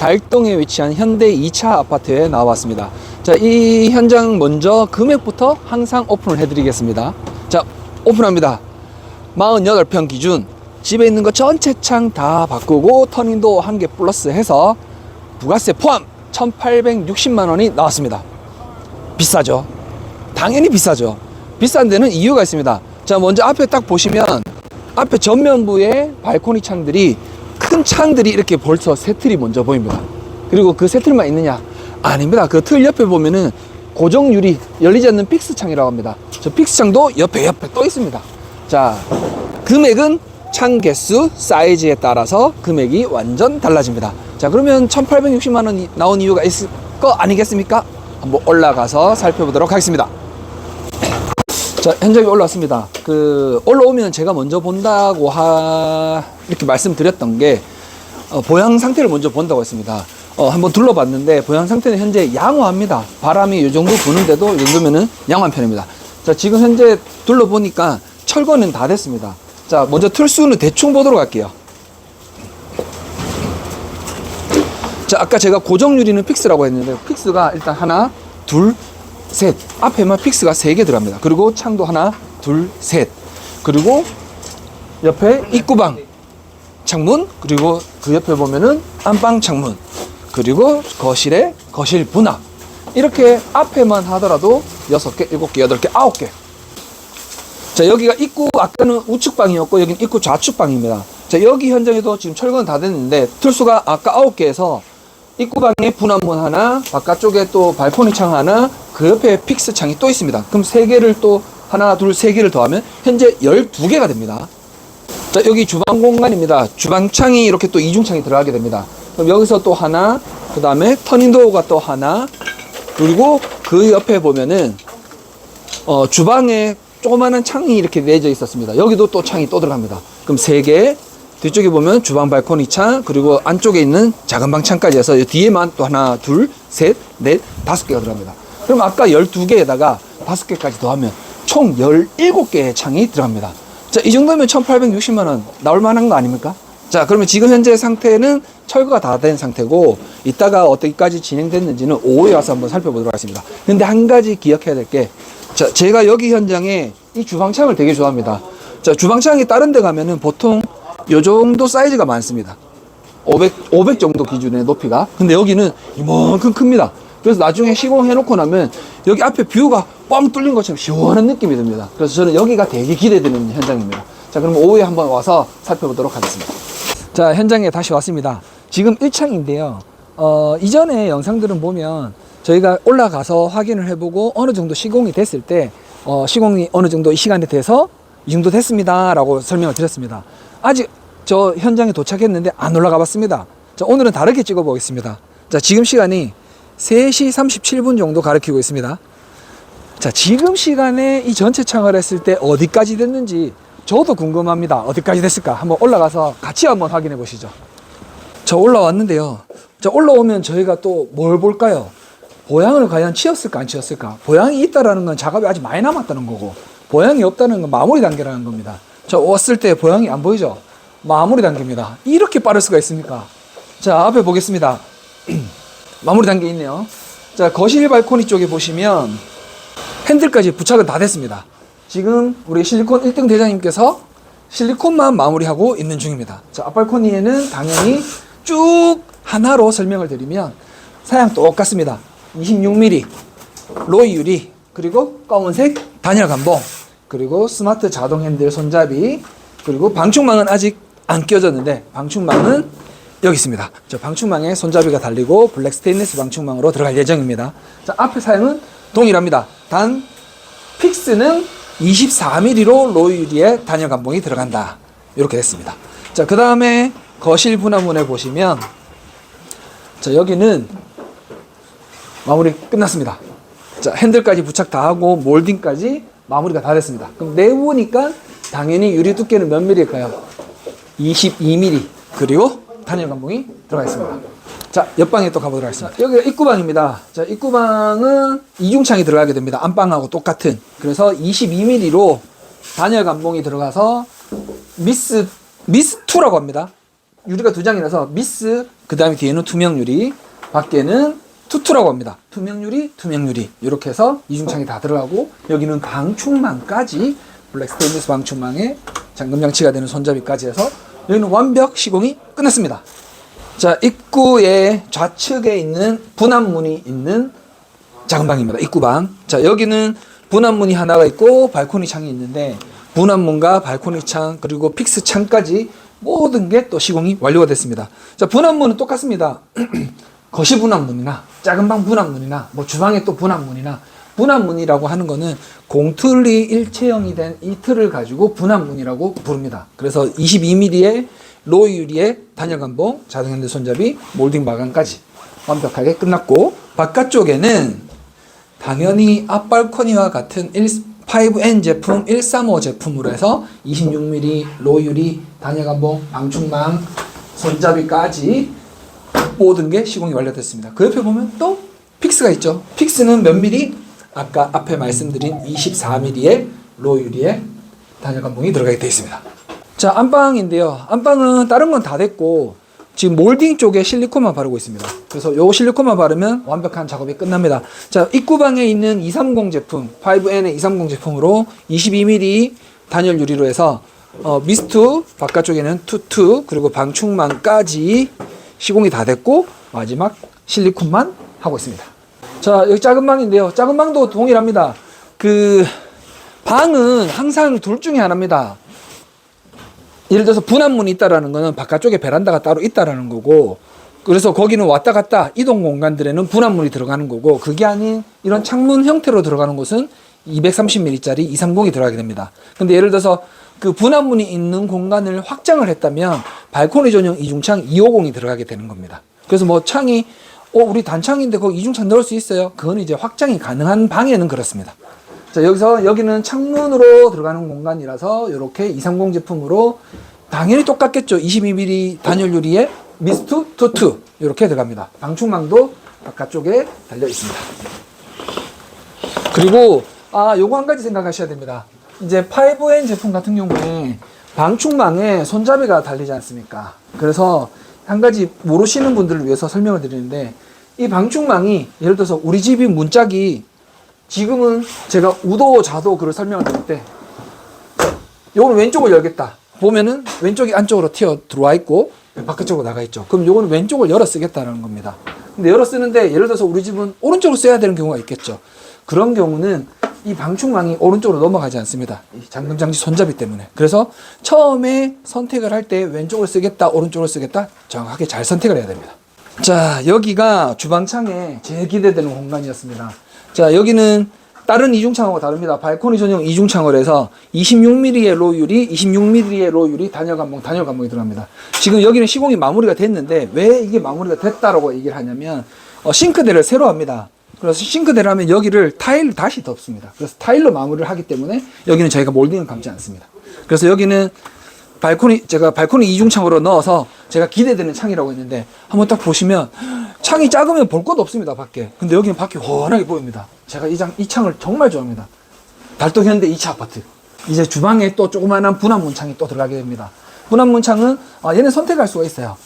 달동에 위치한 현대 2차 아파트에 나와봤습니다. 자, 이 현장 먼저 금액부터 항상 오픈을 해드리겠습니다. 자, 오픈합니다. 48평 기준 집에 있는 거 전체 창 다 바꾸고 터닝도 한 개 플러스 해서 부가세 포함 1860만 원이 나왔습니다. 비싸죠. 당연히 비싸죠. 비싼 데는 이유가 있습니다. 자, 먼저 앞에 딱 보시면 앞에 전면부에 발코니 창들이 큰 창들이 이렇게 벌써 세 틀이 먼저 보입니다. 그리고 그 세 틀만 있느냐? 아닙니다. 그 틀 옆에 보면은 고정 유리 열리지 않는 픽스 창이라고 합니다. 저 픽스 창도 옆에 옆에 또 있습니다. 자, 금액은 창 개수, 사이즈에 따라서 금액이 완전 달라집니다. 자, 그러면 1860만 원이 나온 이유가 있을 거 아니겠습니까? 한번 올라가서 살펴보도록 하겠습니다. 자, 현장에 올라왔습니다. 그, 올라오면 제가 먼저 본다고 하, 이렇게 말씀드렸던 게, 어, 보양 상태를 먼저 본다고 했습니다. 어, 한번 둘러봤는데, 보양 상태는 현재 양호합니다. 바람이 이 정도 부는데도 이 정도면은 양호한 편입니다. 자, 지금 현재 둘러보니까 철거는 다 됐습니다. 자, 먼저 틀수는 대충 보도록 할게요. 자, 아까 제가 고정 유리는 픽스라고 했는데, 픽스가 일단 하나, 둘, 셋. 앞에만 픽스가 세 개 들어갑니다. 그리고 창도 하나, 둘, 셋. 그리고 옆에 입구방 창문, 그리고 그 옆에 보면은 안방 창문, 그리고 거실에 거실 분합. 이렇게 앞에만 하더라도 여섯 개, 일곱 개, 여덟 개, 아홉 개. 자, 여기가 입구, 아까는 우측방이었고, 여기는 입구 좌측방입니다. 자, 여기 현장에도 지금 철거는 다 됐는데, 틀수가 아까 아홉 개에서 입구방에 분한문 하나, 바깥쪽에 또 발코니 창 하나, 그 옆에 픽스 창이 또 있습니다. 그럼 세 개를 또 하나, 둘, 세 개를 더하면 현재 12개가 됩니다. 자, 여기 주방 공간입니다. 주방창이 이렇게 또 이중창이 들어가게 됩니다. 그럼 여기서 또 하나, 그 다음에 터닝도어가 또 하나, 그리고 그 옆에 보면은, 어, 주방에 조그마한 창이 이렇게 내져 있었습니다. 여기도 또 창이 또 들어갑니다. 그럼 세 개, 뒤쪽에 보면 주방 발코니 창, 그리고 안쪽에 있는 작은 방 창까지 해서 이 뒤에만 또 하나, 둘, 셋, 넷, 다섯 개가 들어갑니다. 그럼 아까 12개에다가 다섯 개까지 더하면 총 17개의 창이 들어갑니다. 자, 이 정도면 1860만 원 나올 만한 거 아닙니까? 자, 그러면 지금 현재 상태는 철거가 다 된 상태고, 이따가 어떻게까지 진행됐는지는 오후에 와서 한번 살펴보도록 하겠습니다. 근데 한 가지 기억해야 될 게, 자, 제가 여기 현장에 이 주방창을 되게 좋아합니다. 자, 주방창이 다른 데 가면은 보통 요 정도 사이즈가 많습니다. 500, 500 정도 기준의 높이가. 근데 여기는 이만큼 큽니다. 그래서 나중에 시공해놓고 나면 여기 앞에 뷰가 뻥 뚫린 것처럼 시원한 느낌이 듭니다. 그래서 저는 여기가 되게 기대되는 현장입니다. 자, 그럼 오후에 한번 와서 살펴보도록 하겠습니다. 자, 현장에 다시 왔습니다. 지금 1창인데요. 어, 이전에 영상들은 보면 저희가 올라가서 확인을 해보고 어느 정도 시공이 됐을 때, 어, 시공이 어느 정도 이 시간이 돼서 이 정도 됐습니다. 라고 설명을 드렸습니다. 아직 저 현장에 도착했는데 안 올라가 봤습니다. 자, 오늘은 다르게 찍어 보겠습니다. 자, 지금 시간이 3시 37분 정도 가리키고 있습니다. 자, 지금 시간에 이 전체 창을 했을 때 어디까지 됐는지 저도 궁금합니다. 어디까지 됐을까? 한번 올라가서 같이 한번 확인해 보시죠. 저 올라왔는데요. 자, 올라오면 저희가 또 뭘 볼까요? 보양을 과연 치었을까, 안 치었을까? 보양이 있다라는 건 작업이 아직 많이 남았다는 거고, 보양이 없다는 건 마무리 단계라는 겁니다. 저 왔을 때 보양이 안 보이죠? 마무리 단계입니다. 이렇게 빠를 수가 있습니까? 자, 앞에 보겠습니다. 마무리 단계 있네요. 자, 거실 발코니 쪽에 보시면 핸들까지 부착은 다 됐습니다. 지금 우리 실리콘 1등 대장님께서 실리콘만 마무리하고 있는 중입니다. 자, 앞발코니에는 당연히 쭉 하나로 설명을 드리면 사양 똑같습니다. 26mm 로이 유리 그리고 검은색 단열 감봉 그리고 스마트 자동 핸들 손잡이 그리고 방충망은 아직 안 끼워졌는데 방충망은 여기 있습니다. 저 방충망에 손잡이가 달리고 블랙 스테인리스 방충망으로 들어갈 예정입니다. 자, 앞에 사양은 동일합니다. 단 픽스는 24mm로 로유리에 단열 감봉이 들어간다. 이렇게 됐습니다. 자, 그 다음에 거실 분화문에 보시면 자, 여기는 마무리 끝났습니다. 자, 핸들까지 부착 다 하고 몰딩까지 마무리가 다 됐습니다. 그럼 내부니까 당연히 유리 두께는 몇 mm일까요? 22mm. 그리고 단열 감봉이 들어가 있습니다. 자, 옆방에 또 가보도록 하겠습니다. 여기가 입구방입니다. 자, 입구방은 이중창이 들어가게 됩니다. 안방하고 똑같은. 그래서 22mm로 단열 감봉이 들어가서 미스, 미스2라고 합니다. 유리가 두 장이라서 미스 그 다음에 뒤에는 투명 유리 밖에는 투투라고 합니다. 투명 유리, 투명 유리 이렇게 해서 이중창이 다 들어가고 여기는 방충망까지 블랙 스테인리스 방충망에 잠금 장치가 되는 손잡이까지 해서 여기는 완벽 시공이 끝났습니다. 자 입구의 좌측에 있는 분암문이 있는 작은 방입니다. 입구방. 자, 여기는 분암문이 하나가 있고 발코니 창이 있는데 분암문과 발코니 창 그리고 픽스 창까지 모든 게 또 시공이 완료가 됐습니다. 자, 분암문은 똑같습니다. 거실 분암문이나 작은 방 분암문이나 뭐 주방에 또 분암문이나 분암문이라고 하는 거는 공틀이 일체형이 된 이 틀을 가지고 분암문이라고 부릅니다. 그래서 22mm의 로이 유리의 단열 감봉, 자동 핸들 손잡이, 몰딩 마감까지 완벽하게 끝났고 바깥쪽에는 당연히 앞발코니와 같은 1, 5N 제품 135 제품으로 해서 26mm 로유리 단열감봉 방충망 손잡이까지 모든 게 시공이 완료됐습니다. 그 옆에 보면 또 픽스가 있죠. 픽스는 몇 미리? 아까 앞에 말씀드린 24mm의 로유리의 단열 감봉이 들어가게 되어 있습니다. 자 안방인데요. 안방은 다른 건 다 됐고 지금 몰딩 쪽에 실리콘만 바르고 있습니다. 그래서 요 실리콘만 바르면 완벽한 작업이 끝납니다. 자, 입구방에 있는 230 제품, 5N의 230 제품으로 22mm 단열 유리로 해서 어, 미스트 바깥쪽에는 투투 그리고 방충망까지 시공이 다 됐고 마지막 실리콘만 하고 있습니다. 자, 여기 작은 방인데요. 작은 방도 동일합니다. 그 방은 항상 둘 중에 하나입니다. 예를 들어서 분암문이 있다라는 거는 바깥쪽에 베란다가 따로 있다라는 거고 그래서 거기는 왔다 갔다 이동 공간들에는 분암문이 들어가는 거고 그게 아닌 이런 창문 형태로 들어가는 곳은 230mm짜리 230이 들어가게 됩니다. 근데 예를 들어서 그 분암문이 있는 공간을 확장을 했다면 발코니 전용 이중창 250이 들어가게 되는 겁니다. 그래서 뭐 창이 어 우리 단창인데 거기 이중창 넣을 수 있어요? 그건 이제 확장이 가능한 방에는 그렇습니다. 자, 여기서 여기는 창문으로 들어가는 공간이라서 이렇게 230 제품으로 당연히 똑같겠죠. 22mm 단열 유리에 미스트 투투 이렇게 들어갑니다. 방충망도 바깥쪽에 달려 있습니다. 그리고 아, 요거 한 가지 생각하셔야 됩니다. 이제 5N 제품 같은 경우에 방충망에 손잡이가 달리지 않습니까? 그래서 한 가지 모르시는 분들을 위해서 설명을 드리는데 이 방충망이 예를 들어서 우리 집이 문짝이 지금은 제가 우도 자도 그걸 설명을 드릴 때 요거는 왼쪽을 열겠다. 보면은 왼쪽이 안쪽으로 튀어 들어와 있고 바깥쪽으로 나가 있죠. 그럼 요거는 왼쪽을 열어 쓰겠다는 겁니다. 근데 열어 쓰는데 예를 들어서 우리 집은 오른쪽으로 써야 되는 경우가 있겠죠. 그런 경우는 이 방충망이 오른쪽으로 넘어가지 않습니다. 이 잠금 장치 손잡이 때문에. 그래서 처음에 선택을 할 때 왼쪽을 쓰겠다, 오른쪽을 쓰겠다 정확하게 잘 선택을 해야 됩니다. 자, 여기가 주방창에 제일 기대되는 공간이었습니다. 자, 여기는 다른 이중창하고 다릅니다. 발코니 전용 이중창을 해서 26mm의 로율이 26mm의 로율이 단열 감봉 단열 감봉이 들어갑니다. 지금 여기는 시공이 마무리가 됐는데 왜 이게 마무리가 됐다라고 얘기를 하냐면 어, 싱크대를 새로 합니다. 그래서 싱크대를 하면 여기를 타일을 다시 덮습니다. 그래서 타일로 마무리를 하기 때문에 여기는 저희가 몰딩을 감지 않습니다. 그래서 여기는 발코니 제가 발코니 이중창으로 넣어서 제가 기대되는 창이라고 했는데 한번 딱 보시면 창이 작으면 볼 것도 없습니다 밖에. 근데 여기는 밖이 훤하게 보입니다. 제가 이, 장, 이 창을 정말 좋아합니다. 달동 현대 2차 아파트. 이제 주방에 또 조그마한 분암문 창이 또 들어가게 됩니다. 분암문 창은 아, 얘는 선택할 수가 있어요.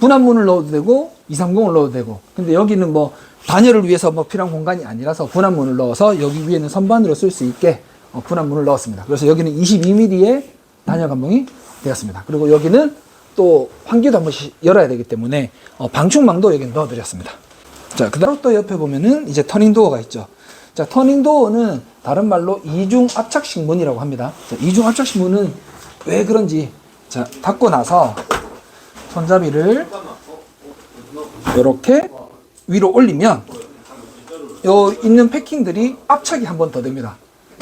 분암문을 넣어도 되고 230을 넣어도 되고. 근데 여기는 뭐 단열을 위해서 뭐 필요한 공간이 아니라서 분암문을 넣어서 여기 위에는 선반으로 쓸 수 있게 어, 분암문을 넣었습니다. 그래서 여기는 22mm의 단열 감봉이 되었습니다. 그리고 여기는 또 환기도 한 번씩 열어야 되기 때문에 어, 방충망도 여기 넣어드렸습니다. 자, 그 다음 또 옆에 보면은 이제 터닝 도어가 있죠. 자, 터닝 도어는 다른 말로 이중 압착식 문이라고 합니다. 자, 이중 압착식 문은 왜 그런지 자, 닫고 나서 손잡이를 이렇게 위로 올리면 요 있는 패킹들이 압착이 한 번 더 됩니다.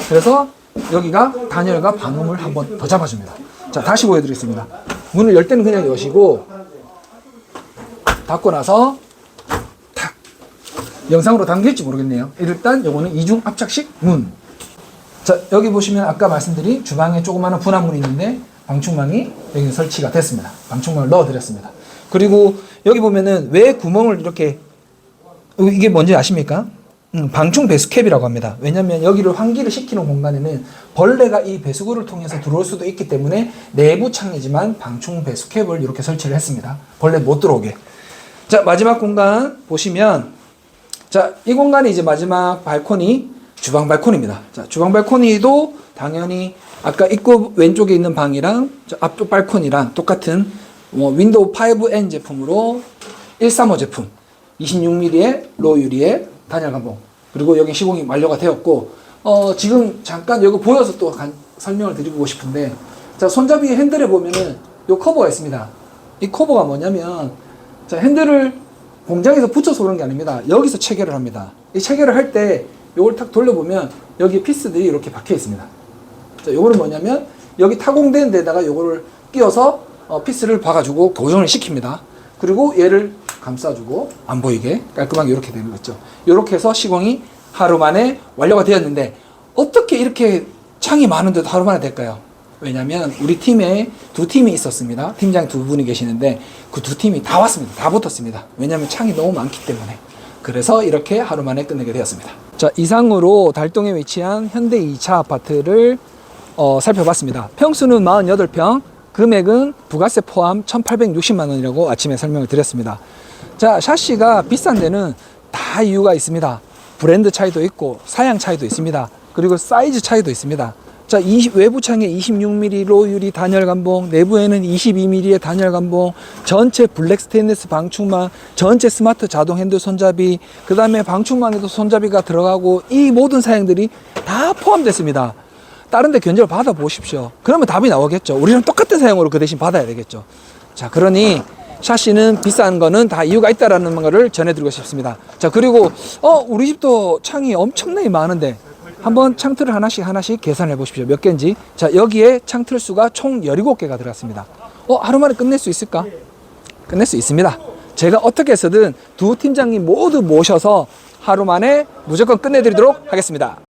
그래서 여기가 단열과 방음을 한 번 더 잡아줍니다. 자, 다시 보여드리겠습니다. 문을 열 때는 그냥 여시고 닫고 나서 탁 영상으로 담길지 모르겠네요. 일단 요거는 이중 압착식 문. 자, 여기 보시면 아까 말씀드린 주방에 조그마한 분화문이 있는데 방충망이 여기 설치가 됐습니다. 방충망을 넣어드렸습니다. 그리고 여기 보면은 왜 구멍을 이렇게 어, 이게 뭔지 아십니까? 음, 방충 배수캡이라고 합니다. 왜냐하면 여기를 환기를 시키는 공간에는 벌레가 이 배수구를 통해서 들어올 수도 있기 때문에 내부 창이지만 방충 배수캡을 이렇게 설치를 했습니다. 벌레 못 들어오게. 자 마지막 공간 보시면 자이 공간이 이제 마지막 발코니 주방 발코니입니다. 자 주방 발코니도 당연히 아까 입구 왼쪽에 있는 방이랑 저 앞쪽 발코니랑 똑같은 뭐 윈도우 5N 제품으로 135 제품 26mm의 로우 유리의 단열 감봉. 그리고 여기 시공이 완료가 되었고 어 지금 잠깐 여기 보여서 또 간- 설명을 드리고 싶은데 자 손잡이 핸들에 보면은 요 커버가 있습니다. 이 커버가 뭐냐면 자 핸들을 공장에서 붙여서 그런 게 아닙니다. 여기서 체결을 합니다. 이 체결을 할 때 요걸 탁 돌려보면 여기 피스들이 이렇게 박혀 있습니다. 자 요거는 뭐냐면 여기 타공된 데다가 요거를 끼워서 어, 피스를 박아주고 고정을 시킵니다 그리고 얘를 감싸주고 안 보이게 깔끔하게 이렇게 되는 거죠. 이렇게 해서 시공이 하루 만에 완료가 되었는데 어떻게 이렇게 창이 많은데도 하루 만에 될까요? 왜냐하면 우리 팀에 두 팀이 있었습니다. 팀장 두 분이 계시는데 그 두 팀이 다 왔습니다. 다 붙었습니다. 왜냐하면 창이 너무 많기 때문에. 그래서 이렇게 하루 만에 끝내게 되었습니다. 자 이상으로 달동에 위치한 현대 2차 아파트를 어, 살펴봤습니다. 평수는 48평, 금액은 부가세 포함 1,860만 원이라고 아침에 설명을 드렸습니다. 자, 샤시가 비싼 데는 다 이유가 있습니다. 브랜드 차이도 있고 사양 차이도 있습니다. 그리고 사이즈 차이도 있습니다. 자, 20, 외부 창에 26mm 로 유리 단열 감봉, 내부에는 22mm의 단열 감봉, 전체 블랙 스테인리스 방충망, 전체 스마트 자동 핸들 손잡이, 그 다음에 방충망에도 손잡이가 들어가고 이 모든 사양들이 다 포함됐습니다. 다른 데 견적을 받아 보십시오. 그러면 답이 나오겠죠. 우리랑 똑같은 사용으로 그 대신 받아야 되겠죠. 자, 그러니 샤시는 비싼 거는 다 이유가 있다라는 거를 전해드리고 싶습니다. 자, 그리고 어, 우리 집도 창이 엄청나게 많은데 한번 창틀을 하나씩 하나씩 계산해 보십시오. 몇 개인지. 자, 여기에 창틀 수가 총 17개가 들어갔습니다. 어, 하루 만에 끝낼 수 있을까? 끝낼 수 있습니다. 제가 어떻게 해서든 두 팀장님 모두 모셔서 하루 만에 무조건 끝내드리도록 하겠습니다.